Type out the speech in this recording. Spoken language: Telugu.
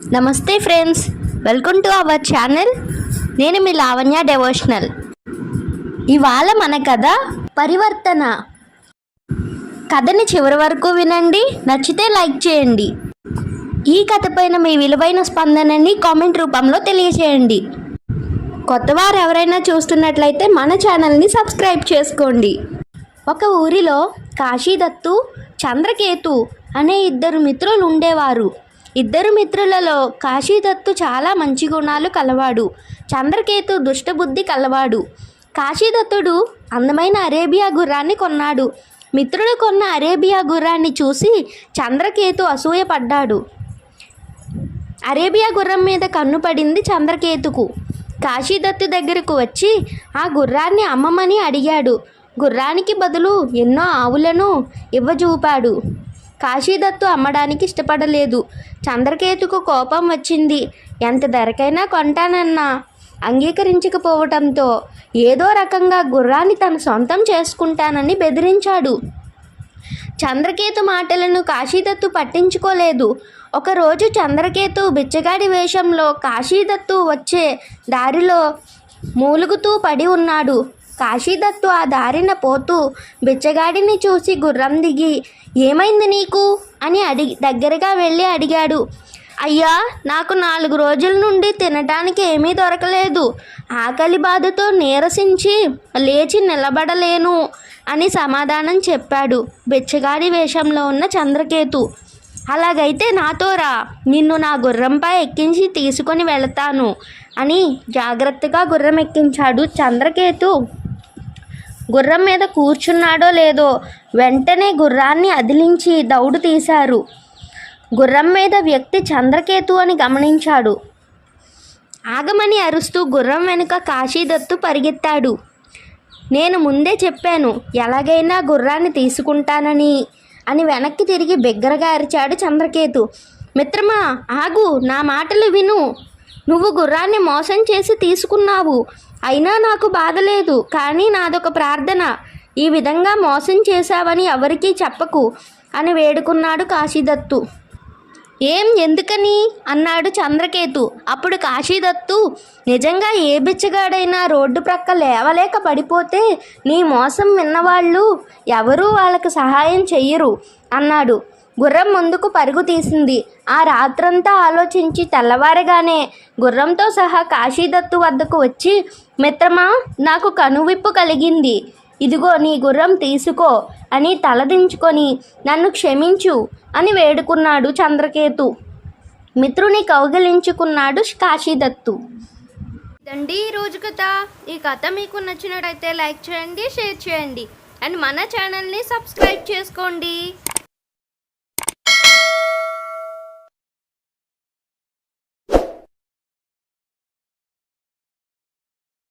నమస్తే friends welcome to our channel. నేను మీ లావణ్య డెవోషనల్. ఇవాళ మన కథ పరివర్తన. కథని చివరి వరకు వినండి నచ్చితే లైక్ చేయండి. ఈ కథ పైన మీ విలువైన స్పందనని కామెంట్ రూపంలో తెలియచేయండి. కొత్తవారు ఎవరైనా చూస్తున్నట్లయితే మన ఛానల్ని సబ్స్క్రైబ్ చేసుకోండి. ఒక ఊరిలో కాశీదత్తు చంద్రకేతు అనే ఇద్దరు మిత్రులు ఉండేవారు. ఇద్దరు మిత్రులలో కాశీదత్తు చాలా మంచి గుణాలు కలవాడు. చంద్రకేతు దుష్టబుద్ధి కలవాడు. కాశీదత్తుడు అందమైన అరేబియా గుర్రాన్ని కొన్నాడు. మిత్రుడు కొన్న అరేబియా గుర్రాన్ని చూసి చంద్రకేతు అసూయపడ్డాడు. అరేబియా గుర్రం మీద కన్ను పడింది చంద్రకేతుకు. కాశీదత్తు దగ్గరకు వచ్చి ఆ గుర్రాన్ని అమ్మమని అడిగాడు. గుర్రానికి బదులు ఎన్నో ఆవులను ఇవ్వజూపాడు. కాశీదత్తు అమ్మడానికి ఇష్టపడలేదు. చంద్రకేతుకు కోపం వచ్చింది. ఎంత ధరకైనా కొంటానన్నా. అంగీకరించకపోవటంతో ఏదో రకంగా గుర్రాన్ని తన సొంతం చేసుకుంటానని బెదిరించాడు. చంద్రకేతు మాటలను కాశీదత్తు పట్టించుకోలేదు. ఒకరోజు చంద్రకేతు బిచ్చగాడి వేషంలో కాశీదత్తు వచ్చే దారిలో మూలుగుతూ పడి ఉన్నాడు. కాశీదత్తు ఆ దారిన పోతూ బిచ్చగాడిని చూసి గుర్రం దిగి ఏమైంది నీకు? అని అడిగి దగ్గరగా వెళ్ళి అడిగాడు. అయ్యా నాకు నాలుగు రోజుల నుండి తినటానికి ఏమీ దొరకలేదు. ఆకలి బాధతో నీరసించి లేచి నిలబడలేను అని సమాధానం చెప్పాడు బిచ్చగాడి వేషంలో ఉన్న చంద్రకేతు. అలాగైతే నాతో రా. నిన్ను నా గుర్రంపై ఎక్కించి తీసుకొని వెళతాను అని జాగ్రత్తగా గుర్రం ఎక్కించాడు చంద్రకేతు. గుర్రం మీద కూర్చున్నాడో లేదో వెంటనే గుర్రాన్ని అదిలించి దౌడు తీశారు. గుర్రం మీద వ్యక్తి చంద్రకేతు అని గమనించాడు. ఆగమని అరుస్తూ గుర్రం వెనుక కాశీదత్తు పరిగెత్తాడు. నేను ముందే చెప్పాను ఎలాగైనా గుర్రాన్ని తీసుకుంటానని అని వెనక్కి తిరిగి బిగ్గరగా అరిచాడు చంద్రకేతు. మిత్రమా ఆగు నా మాటలు విను. నువ్వు గుర్రాన్ని మోసం చేసి తీసుకున్నావు. అయినా నాకు బాధ లేదు కానీ నాదొక ప్రార్థన. ఈ విధంగా మోసం చేశావని ఎవరికీ చెప్పకు అని వేడుకున్నాడు కాశీదత్తు. ఏం ఎందుకని? అన్నాడు చంద్రకేతు. అప్పుడు కాశీదత్తు నిజంగా ఏ బిచ్చగాడైనా రోడ్డు ప్రక్క లేవలేక పడిపోతే నీ మోసం విన్నవాళ్ళు ఎవరూ వాళ్ళకి సహాయం చెయ్యరు అన్నాడు. గుర్రం ముందుకు పరుగు తీసింది. ఆ రాత్రంతా ఆలోచించి తెల్లవారగానే గుర్రంతో సహా కాశీదత్తు వద్దకు వచ్చి మిత్రమా నాకు కనువిప్పు కలిగింది. ఇదిగో నీ గుర్రం తీసుకో అని తలదించుకొని నన్ను క్షమించు అని వేడుకున్నాడు చంద్రకేతు. మిత్రుని కౌగిలించుకున్నాడు కాశీదత్తు. ఇదండి ఈ రోజు కథ. ఈ కథ మీకు నచ్చినట్టయితే లైక్ చేయండి షేర్ చేయండి. అండ్ మన ఛానల్ని సబ్స్క్రైబ్ చేసుకోండి.